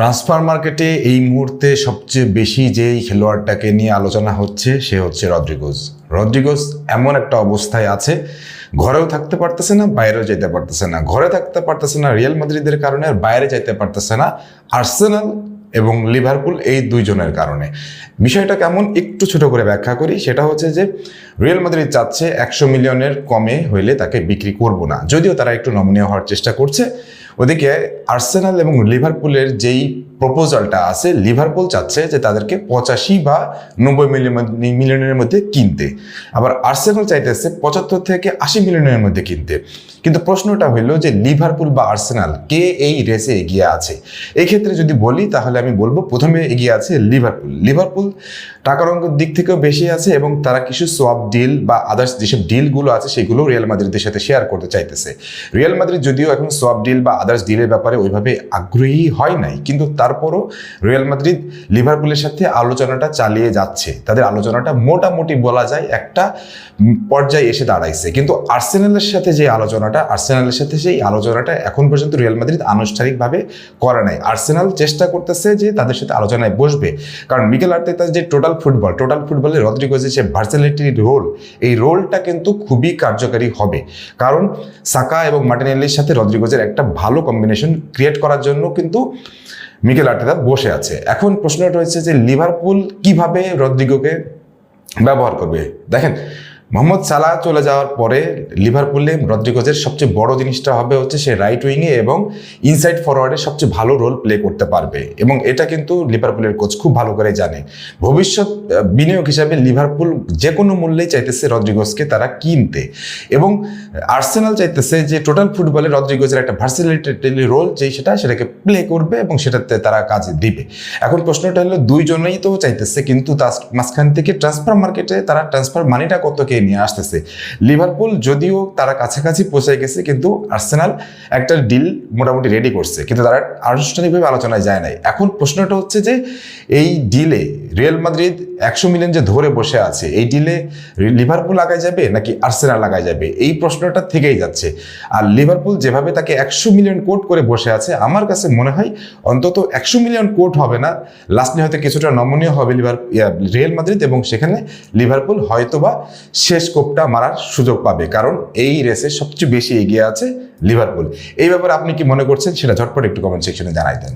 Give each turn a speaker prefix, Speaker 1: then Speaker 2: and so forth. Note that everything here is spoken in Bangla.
Speaker 1: ট্রান্সফার মার্কেটে এই মুহূর্তে সবচেয়ে বেশি যেই খেলোয়াড়টাকে নিয়ে আলোচনা হচ্ছে, সে হচ্ছে রদ্রিগোজ। রদ্রিগোজ এমন একটা অবস্থায় আছে, ঘরেও থাকতে পারতেছে না, বাইরেও যেতে পারতেছে না। ঘরে থাকতে পারতেছে না রিয়াল মাদ্রিদের কারণে, আর বাইরে যাইতে পারতেছে না আর্সেনাল এবং লিভারপুল এই দুইজনের কারণে। বিষয়টা কেমন একটু ছোট করে ব্যাখ্যা করি, সেটা হচ্ছে যে রিয়াল মাদ্রিদ চাচ্ছে একশো মিলিয়নের কমে হইলে তাকে বিক্রি করব না। যদিও তারা একটু নমনীয় হওয়ার চেষ্টা করছে ওদিকে আর্সেনাল এবং লিভারপুলের যেই প্রপোজালটা আছে লিভারপুল চাচ্ছে যে তাদেরকে পঁচাশি বা নব্বই মিলিয়ন মিলিয়নের মধ্যে কিনতে। আবার আর্সেনাল চাইতেছে পঁচাত্তর থেকে আশি মিলিয়নের মধ্যে কিনতে। কিন্তু প্রশ্নটা হইল যে লিভারপুল বা আর্সেনাল কে এই রেসে এগিয়ে আছে? এই ক্ষেত্রে যদি বলি, তাহলে আমি বলব প্রথমে এগিয়ে আছে লিভারপুল লিভারপুল টাকার অঙ্কের দিক থেকেও বেশি আছে এবং তারা কিছু সোয়াপ ডিল বা আদার্স যেসব ডিলগুলো আছে সেগুলো রিয়াল মাদ্রিদের সাথে শেয়ার করতে চাইতেছে। রিয়াল মাদ্রিদ যদিও এখন সোয়াপ ডিল বা আদার্স ডিলের ব্যাপারে ওইভাবে আগ্রহী হয় নাই, কিন্তু তারপরও রিয়াল মাদ্রিদ, লিভারপুলের সাথে আলোচনাটা চালিয়ে যাচ্ছে। তাদের আলোচনাটা মোটামুটি বলা যায় একটা পর্যায়ে এসে দাঁড়াইছে। কিন্তু আর্সেনালের সাথে যে আলোচনাটা, আর্সেনালের সাথে সেই আলোচনাটা এখন পর্যন্ত রিয়াল মাদ্রিদ আনুষ্ঠানিকভাবে করে নাই। আর্সেনাল চেষ্টা করতেছে যে তাদের সাথে আলোচনায় বসবে। কারণ মিকেল আর্তেতার যে টোটাল ফুটবল, টোটাল ফুটবলে রদ্রিগোজের যে ভার্সালিটি রোল, এই রোলটা কিন্তু খুবই কার্যকারী হবে। কারণ সাকা এবং মার্টিনেলির সাথে রদ্রিগোজের একটা ভালো কম্বিনেশন ক্রিয়েট করার জন্য কিন্তু মিকেল আর্টেতা বসে আছে। এখন প্রশ্নটা হচ্ছে যে লিভারপুল কীভাবে রদ্রিগোকে ব্যবহার করবে? দেখেন মোহাম্মদ সালাহ চলে যাওয়ার পরে লিভারপুলে রদ্রিগোজের সবচেয়ে বড় জিনিসটা হবে হচ্ছে সে রাইট উইংয়ে এবং ইনসাইড ফরওয়ার্ডে সবচেয়ে ভালো রোল প্লে করতে পারবে। এবং এটা কিন্তু লিভারপুলের কোচ খুব ভালো করে জানে। ভবিষ্যৎ বিনিয়োগ হিসাবে লিভারপুল যে কোনো মূল্যেই চাইতেছে রদ্রিগোজকে তারা কিনতে। এবং আর্সেনাল চাইতেছে যে টোটাল ফুটবলে রদ্রিগোজের একটা ভার্সিলিটি রোল যেই সেটা সেটাকে প্লে করবে এবং সেটাতে তারা কাজ দিবে। এখন প্রশ্নটা হলো, দুইজনেই তো চাইতেছে, কিন্তু তার মাঝখান থেকে ট্রান্সফার মার্কেটে তারা ট্রান্সফার মানিটা কতকে নিয়ে আসতেছে। লিভারপুল যদিও তারা কাছাকাছি পৌঁছে গেছে, কিন্তু আর্সেনাল একটা ডিল মোটামুটি রেডি করছে। কিন্তু তারা আনুষ্ঠানিকভাবে আলোচনায় যায় নাই। এখন প্রশ্নটা হচ্ছে যে, এই ডিলে রিয়াল মাদ্রিদ একশো মিলিয়ন যে ধরে বসে আছে, এই ডিলে লিভারপুল আগায় যাবে নাকি আর্সেনাল আগায় যাবে? এই প্রশ্নটা থেকেই যাচ্ছে। আর লিভারপুল যেভাবে তাকে একশো মিলিয়ন কোট করে বসে আছে, আমার কাছে মনে হয় অন্তত একশো মিলিয়ন কোট হবে না। লাস্টে হয়তো কিছুটা নমনীয় হবে লিভার রিয়াল মাদ্রিদ এবং সেখানে লিভারপুল হয়তোবা শেষ কোপটা মারার সুযোগ পাবে। কারণ এই রেসে সবচেয়ে বেশি এগিয়ে আছে লিভারপুল এই ব্যাপারে আপনি কি মনে করছেন সেটা ঝটপট একটু কমেন্ট সেকশনে জানাই দেন।